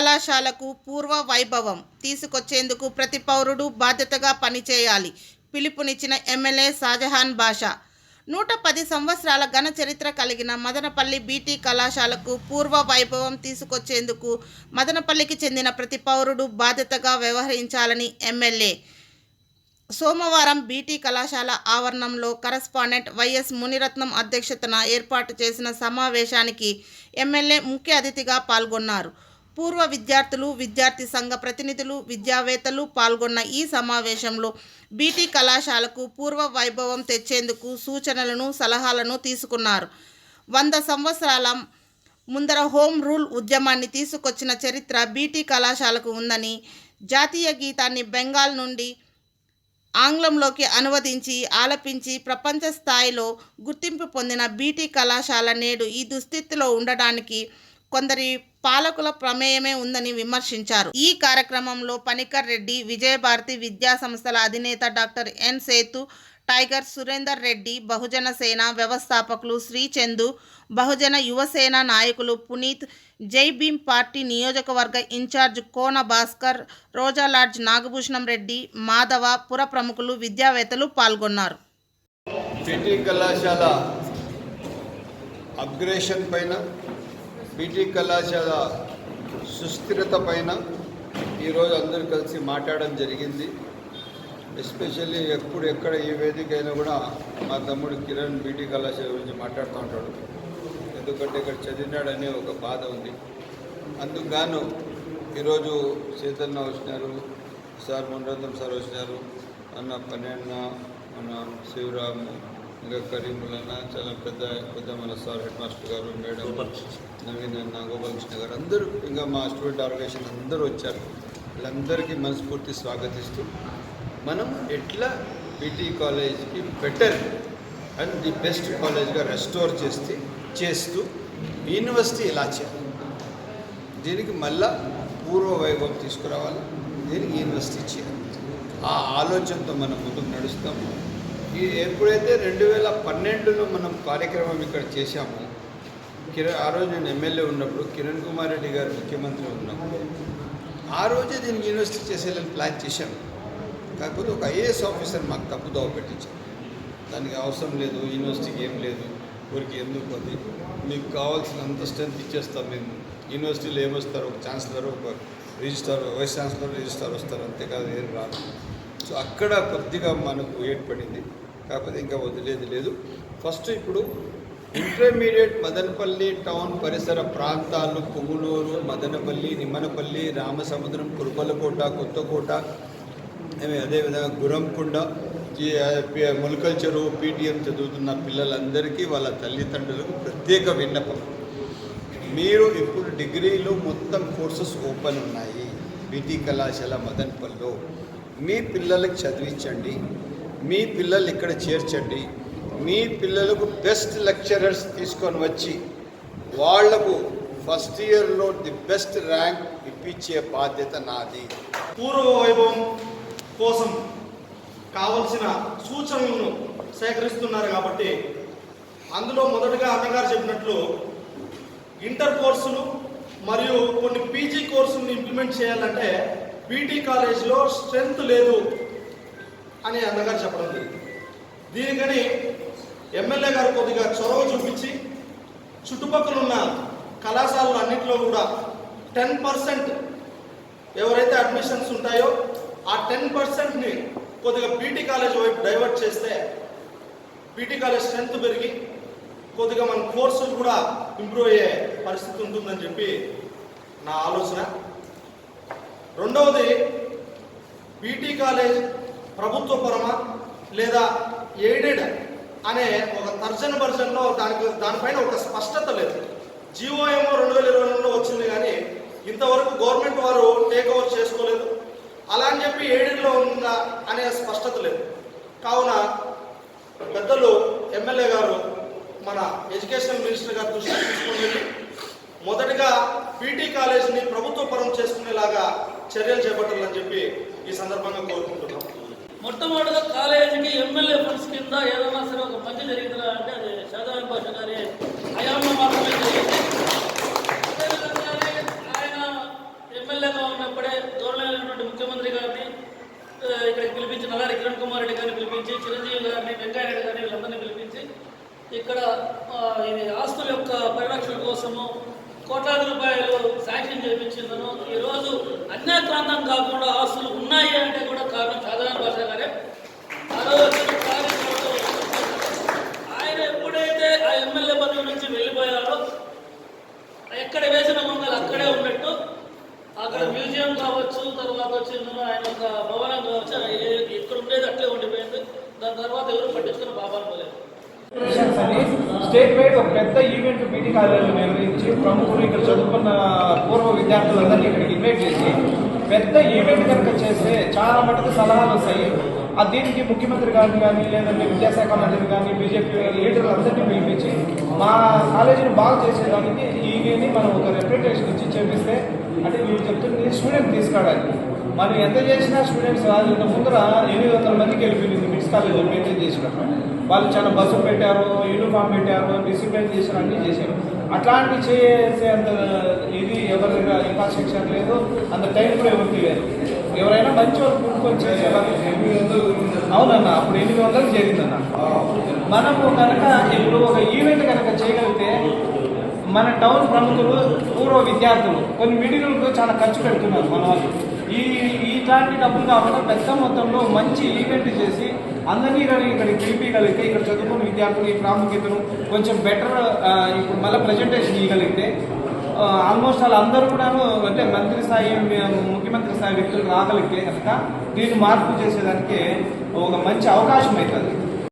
కళాశాలకు పూర్వ వైభవం తీసుకొచ్చేందుకు ప్రతి పౌరుడు బాధ్యతగా పనిచేయాలి పిలుపునిచ్చిన ఎమ్మెల్యే షాజహాన్ బాషా. నూట పది సంవత్సరాల ఘన చరిత్ర కలిగిన మదనపల్లి బీటీ కళాశాలకు పూర్వ వైభవం తీసుకొచ్చేందుకు మదనపల్లికి చెందిన ప్రతి పౌరుడు బాధ్యతగా వ్యవహరించాలని ఎమ్మెల్యే. సోమవారం బీటీ కళాశాల ఆవరణంలో కరస్పాండెంట్ వైఎస్ మునిరత్నం అధ్యక్షతన ఏర్పాటు చేసిన సమావేశానికి ఎమ్మెల్యే ముఖ్య అతిథిగా పాల్గొన్నారు. పూర్వ విద్యార్థులు విద్యార్థి సంఘ ప్రతినిధులు విద్యావేత్తలు పాల్గొన్న ఈ సమావేశంలో బీటీ కళాశాలకు పూర్వ వైభవం తెచ్చేందుకు సూచనలను సలహాలను తీసుకున్నారు. వంద సంవత్సరాల ముందర హోమ్ రూల్ ఉద్యమాన్ని తీసుకొచ్చిన చరిత్ర బీటీ కళాశాలకు ఉందని జాతీయ గీతాన్ని బెంగాల్ నుండి ఆంగ్లంలోకి అనువదించి ఆలపించి ప్రపంచ స్థాయిలో గుర్తింపు పొందిన బీటీ కళాశాల నేడు ఈ దుస్థితిలో ఉండడానికి కొందరి పాలకుల ప్రమేయమే ఉందని విమర్శించారు. ఈ కార్యక్రమంలో పనికర్ రెడ్డి విజయభారతి విద్యా సంస్థల అధినేత doctor N Sethu tiger Surender Reddy Bahujan Sena వ్యవస్థాపకులు శ్రీచందు బహుజన యువసేన నాయకులు పునీత్ జై భీమ్ పార్టీ నియోజకవర్గ incharge Kona Bhaskar Roja lodge Nagabhushanam Reddy Madhavapura ప్రముఖులు విద్యావేత్తలు పాల్గొన్నారు. కళాశాల అప్గ్రేషన్ పైన బీటీ కళాశాల సుస్థిరత పైన ఈరోజు అందరూ కలిసి మాట్లాడడం జరిగింది. ఎస్పెషల్లీ ఎప్పుడు ఎక్కడ ఏ వేదిక అయినా కూడా మా తమ్ముడు కిరణ్ బీటీ కళాశాల గురించి మాట్లాడుతూ ఉంటాడు. ఎందుకంటే ఇక్కడ చదివినాడనే ఒక బాధ ఉంది. అందుకుగాను ఈరోజు చైతన్య వచ్చినారు సార్ మునరంతం సార్ వచ్చినారు అన్న పన్నెన్న మన శివరాము ఇంకా కరీములన్న చాలా పెద్ద పెద్ద మన సార్ హెడ్ మాస్టర్ గారు మేడం నవీన్ అన్న గోపాలకృష్ణ గారు అందరూ ఇంకా మా స్టూడెంట్ ఆర్గనైజేషన్ అందరూ వచ్చారు. వీళ్ళందరికీ మనస్ఫూర్తి స్వాగతిస్తూ మనం ఎట్లా పీటీ కాలేజ్కి బెటర్ అండ్ ది బెస్ట్ కాలేజ్గా రెస్టోర్ చేస్తే చేస్తూ యూనివర్సిటీ ఇలా చేయాలి? దీనికి మళ్ళా పూర్వ వైభవం తీసుకురావాలి. దీనికి యూనివర్సిటీ చేయాలి. ఆ ఆలోచనతో మనం ముందుకు నడుస్తాము. ఈ ఎప్పుడైతే రెండు వేల పన్నెండులో మనం కార్యక్రమం ఇక్కడ చేశామో కిరణ్ ఆ రోజు నేను ఎమ్మెల్యే ఉన్నప్పుడు కిరణ్ కుమార్ రెడ్డి గారు ముఖ్యమంత్రి ఉన్నప్పుడు ఆ రోజే దీనికి యూనివర్సిటీ చేసేయాలని ప్లాన్ చేశాము కాకపోతే ఒక ఐఏఎస్ ఆఫీసర్ మాకు తప్పుదోవ పెట్టించారు. దానికి అవసరం లేదు యూనివర్సిటీకి ఏం లేదు ఊరికి ఎందుకు అది మీకు కావాల్సినంత స్ట్రెంత్ ఇచ్చేస్తాం మేము. యూనివర్సిటీలో ఏమొస్తారు ఒక ఛాన్సలర్ ఒక రిజిస్టార్ వైస్ ఛాన్సలర్ రిజిస్టార్ వస్తారు అంతేకాదు ఏం రాదు. సో అక్కడ కొద్దిగా మనకు ఏర్పడింది. కాకపోతే ఇంకా వదిలేది లేదు. ఫస్ట్ ఇప్పుడు ఇంటర్మీడియట్ మదనపల్లి టౌన్ పరిసర ప్రాంతాలు పువ్వులూరు మదనపల్లి నిమ్మనపల్లి రామసముద్రం కురుపలకోట కొత్తకోట అదేవిధంగా గురంకొండ ఈ మొలకల్ చెరువు పీటీఎం చదువుతున్న పిల్లలందరికీ వాళ్ళ తల్లిదండ్రులకు ప్రత్యేక విన్నపం. మీరు ఇప్పుడు డిగ్రీలో మొత్తం కోర్సెస్ ఓపెన్ ఉన్నాయి. బీటీ కళాశాల మదన్పల్లిలో మీ పిల్లలకి చదివించండి. మీ పిల్లలు ఇక్కడ చేర్చండి. మీ పిల్లలకు బెస్ట్ లెక్చరర్స్ తీసుకొని వచ్చి వాళ్ళకు ఫస్ట్ ఇయర్లో ది బెస్ట్ ర్యాంక్ ఇప్పించే బాధ్యత నాది. పూర్వ వైభవం కోసం కావలసిన సూచనలను సేకరిస్తున్నారు కాబట్టి అందులో మొదటగా అన్నగారు చెప్పినట్లు ఇంటర్ కోర్సులు మరియు కొన్ని పీజీ కోర్సులను ఇంప్లిమెంట్ చేయాలంటే బీటీ కాలేజ్లో స్ట్రెంత్ లేదు అని అన్నగారు చెప్పడం దీనికని ఎమ్మెల్యే గారు కొద్దిగా చొరవ చూపించి చుట్టుపక్కల ఉన్న కళాశాలలు అన్నింటిలో కూడా టెన్ పర్సెంట్ ఎవరైతే అడ్మిషన్స్ ఉంటాయో ఆ టెన్ పర్సెంట్ని కొద్దిగా బీటీ కాలేజ్ వైపు డైవర్ట్ చేస్తే బీటీ కాలేజ్ స్ట్రెంత్ పెరిగి కొద్దిగా మన కోర్సులు కూడా ఇంప్రూవ్ అయ్యే పరిస్థితి ఉంటుందని చెప్పి నా ఆలోచన. రెండవది బీటీ కాలేజ్ ప్రభుత్వ పరమా లేదా ఎయిడెడ్ అనే ఒక తర్జన భర్జనలో దానికి దానిపైన ఒక స్పష్టత లేదు. జియో రెండు వేల ఇరవై రెండులో వచ్చింది కానీ ఇంతవరకు గవర్నమెంట్ వారు టేక్ ఓవర్ చేసుకోలేదు. అలా అని చెప్పి ఏడెడ్లో ఉందా అనే స్పష్టత లేదు. కావున పెద్దలు ఎమ్మెల్యే గారు మన ఎడ్యుకేషన్ మినిస్టర్ గారు దృష్టికి తీసుకుని మొదటిగా మొదటగా పీటీ కాలేజీని ప్రభుత్వ పరం చేసుకునేలాగా చర్యలు చేపట్టాలని చెప్పి ఈ సందర్భంగా కోరుకుంటున్నాం. మొట్టమొదటిగా కాలేజీకి ఎమ్మెల్యే ఫండ్స్ కింద ఏదైనా సరే ఒక మంచి జరిగిందా అంటే అది శాదాయం భాష గారి. మాత్రమే జరిగింది. ఆయన ఎమ్మెల్యేగా ఉన్నప్పుడే ధోరణి ముఖ్యమంత్రి గారిని ఇక్కడికి పిలిపించి నల్లారి కిరణ్ కుమార్ రెడ్డి గారిని పిలిపించి చిరంజీవి గారిని వెంకయ్యరెడ్డి గారిని వీళ్ళందరినీ పిలిపించి ఇక్కడ ఇది ఆస్తుల యొక్క పరిరక్షణ కోసము కోట్లాది రూపాయలు శాంక్షన్ చేయించిందను ఈరోజు అన్యాక్రాంతం కాకుండా ఆస్తులు ఉన్నాయి అంటే కూడా కారణం సాధారణ భాష గారే. ఆయన ఎప్పుడైతే ఆ ఎమ్మెల్యే పదవి నుంచి వెళ్ళిపోయారో ఎక్కడ వేసిన మంగళ అక్కడే ఉన్నట్టు. అక్కడ మ్యూజియం కావచ్చు తర్వాత వచ్చిందో ఆయన ఒక భవనం కావచ్చు ఎక్కడ ఉండేది అట్లే ఉండిపోయింది. దాని తర్వాత ఎవరు పట్టించుకుని బాబాను పోలేదు. స్టేట్ వైడ్ ఒక పెద్ద ఈవెంట్ మీటింగ్ కాలేజీలో నిర్వహించి ప్రముఖులు ఇక్కడ చదువుకున్న పూర్వ విద్యార్థులందరినీ ఇక్కడికి ఇన్వైట్ చేసి పెద్ద ఈవెంట్ కనుక చేస్తే చాలా మటుకు సలహాలు వస్తాయి. ఆ దీనికి ముఖ్యమంత్రి గారిని కానీ లేదంటే విద్యాశాఖ మంత్రిని కానీ బీజేపీ లీడర్లు అందరినీ పిలిపించి మా కాలేజీని బాగా చేసేదానికి ఈవీని మనం ఒక రెప్యుటేషన్ ఇచ్చి చేపిస్తే అంటే వీళ్ళు చెప్తుంది స్టూడెంట్ తీసుకురావాలి మనం ఎంత చేసినా స్టూడెంట్స్ రాదు. ఇంత ముందర ఎనిమిది వందల మందికి వెళ్ళిపోయింది. కాలేజ్ మెయింటైన్ చేసినప్పుడు వాళ్ళు చాలా బస్సు పెట్టారు యూనిఫామ్ పెట్టారు డిసిప్లిన్ చేశారు అన్నీ చేశారు. అట్లాంటి చేసేంత ఇది ఎవరైనా ఇన్ఫ్రాస్ట్రక్చర్ లేదు అంత టైం కూడా ఎవరికి లేదు. ఎవరైనా మంచి వాళ్ళు కూడుకొని చేసేవాళ్ళు అవునన్న అప్పుడు ఎనిమిది వందలు జరిగిందన్న. మనము కనుక ఇప్పుడు ఒక ఈవెంట్ కనుక చేయగలిగితే మన టౌన్ ప్రముఖులు పూర్వ విద్యార్థులు కొన్ని మీటింగులకు చాలా ఖర్చు పెడుతున్నారు మన వాళ్ళు. ఈ ఇట్లాంటి డబ్బులు కాకుండా పెద్ద మొత్తంలో మంచి ఈవెంట్ చేసి అందరినీ కానీ ఇక్కడికి పిలిపించగలిగితే ఇక్కడ చదువుకున్న విద్యార్థులు ఈ ప్రాముఖ్యతను కొంచెం బెటర్ ఇప్పుడు మళ్ళీ ప్రజెంటేషన్ ఇవ్వగలిగితే ఆల్మోస్ట్ వాళ్ళు అందరూ కూడాను అంటే మంత్రి స్థాయి ముఖ్యమంత్రి స్థాయి వ్యక్తులు రాగలిగితే కనుక దీన్ని మార్పు చేసేదానికి ఒక మంచి అవకాశం అవుతుంది.